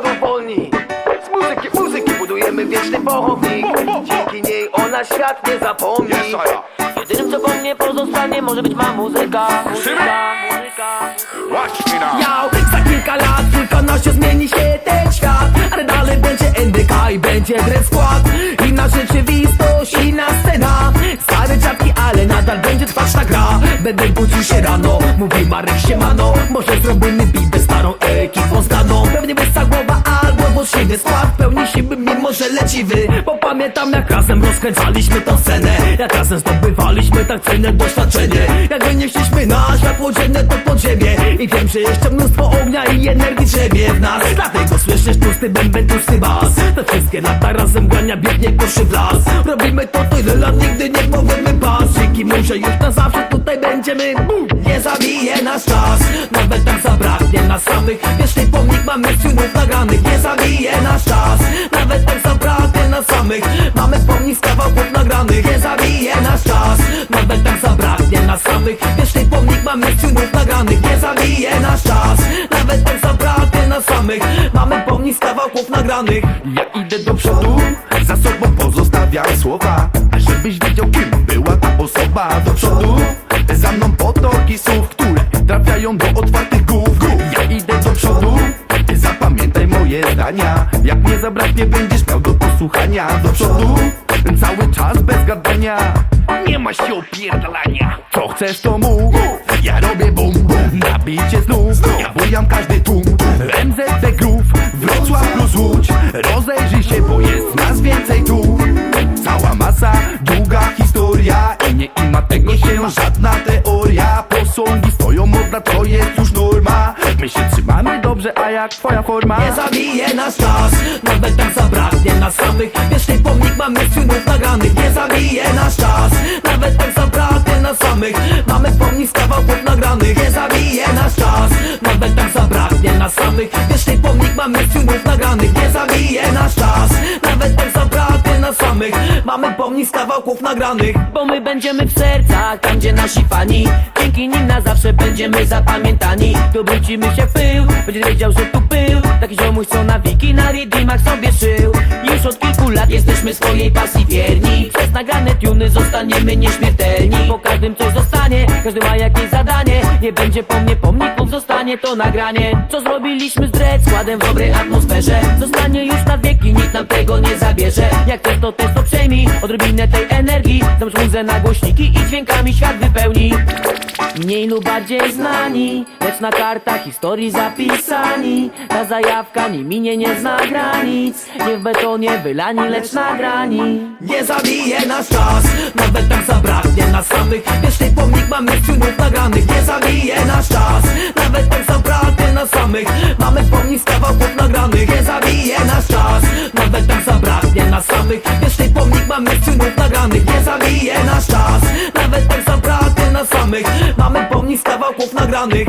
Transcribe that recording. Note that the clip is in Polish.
wolni. Z muzyki, muzyki budujemy wieczny pochownik. Dzięki niej ona świat nie zapomni. Jedynym co po mnie pozostanie może być ma muzyka. Muzyka, muzyka. Now. Miał za kilka lat tylko zmieni się ten świat. Ale dalej będzie NDK i będzie dread skład. Inna rzeczywistość, inna scena. Stare czapki, ale nadal będzie trwać ta gra. Będę budził się rano, mówi Marek siemano. Może zrobimy bitę starą ekipą znaną Pewnie głowa albo potrzebny skład Pełni siły mimo, że leciwy. Bo pamiętam jak razem rozkręcaliśmy tą scenę. Jak razem zdobywaliśmy tak cenne doświadczenie. Jak wynieśliśmy na światło dzienne to podziemie I wiem, że jeszcze mnóstwo ognia i energii drzemie w nas. Dlatego słyszysz tłusty bęben, tłusty bas. Te wszystkie lata razem gania biegnie koszy w las. Robimy to tyle lat, nigdy nie powiemy pas. Dzięki mu, że już na zawsze będziemy Nie zabije nas czas. Nawet tak zabraknie nas samych. Wieczny pomnik mamy filmów nagranych. Nie zabije nas czas. Nawet tak zabraknie nas samych. Mamy pomnik z kawałków nagranych. Nie zabije nas czas. Nawet tak zabraknie nas samych. Wieczny pomnik mamy filmów nagranych. Nie zabije nas czas. Nawet tak zabraknie nas samych. Mamy pomnik z kawałków nagranych. Ja idę do przodu, za sobą pozostawiam słowa. Żebyś wiedział kim była ta osoba. Do przodu, za mną potoki słów, które trafiają do otwartych głów. Ja idę do przodu, zapamiętaj moje zdania. Jak nie zabraknie będziesz miał do posłuchania. Do przodu, cały czas bez gadania. Nie ma się opierdalania. Co chcesz to mów, ja robię bum bum Nabicie znów, ja bujam każdy tłum. MZT Groove, Wrocław plus Łódź. Rozejrzyj się, bo jest nas więcej tu. Cała masa, żadna teoria. Posągi stoją modna, to jest już norma. My się trzymamy dobrze, a jak twoja forma? Nie zabije nas czas Nawet tak zabraknie nas samych. Wieczny pomnik mamy filmów nagranych Nie zabije nas czas Nawet tak zabraknie nas samych. Mamy pomnik z kawałków nagranych. Nie zabije nas czas Nawet tak zabraknie nas samych. Wieczny pomnik mamy filmów nagranych Nie zabije Mamy pomnik z kawałków nagranych. Bo my będziemy w sercach, tam gdzie nasi fani. Dzięki nim na zawsze będziemy zapamiętani. Tu wrócimy się w pył, będzie wiedział, że tu był. Taki ziomuś co na wiki, na redeemach sobie szył. Już od kilku lat jesteśmy swojej pasji wierni. Przez nagrane tuny zostaniemy nieśmiertelni. Po każdym coś zostanie, każdy ma jakieś zadanie. Nie będzie po mnie pomników, zostanie to nagranie. Co zrobiliśmy z dread składem w dobrej atmosferze? Zostanie już na wieki, nikt nam tego nie zabierze. Jak też to też to przejmij, odrobinę tej energii. Zamrz muzę na głośniki i dźwiękami świat wypełni. Mniej lub bardziej znani, lecz na kartach historii zapisani. Ta zajawka nie minie, nie zna granic. Nie w betonie wylani, lecz nagrani Nie zabije nas czas Nawet tak zabraknie nas samych. Wieczny pomnik mamy z nagranych Nie zabije samych Wieczny pomnik mamy z nagranych Nie zabije nas czas. Nawet tak zabraknie nas samych. Mamy pomnik z kawałków nagranych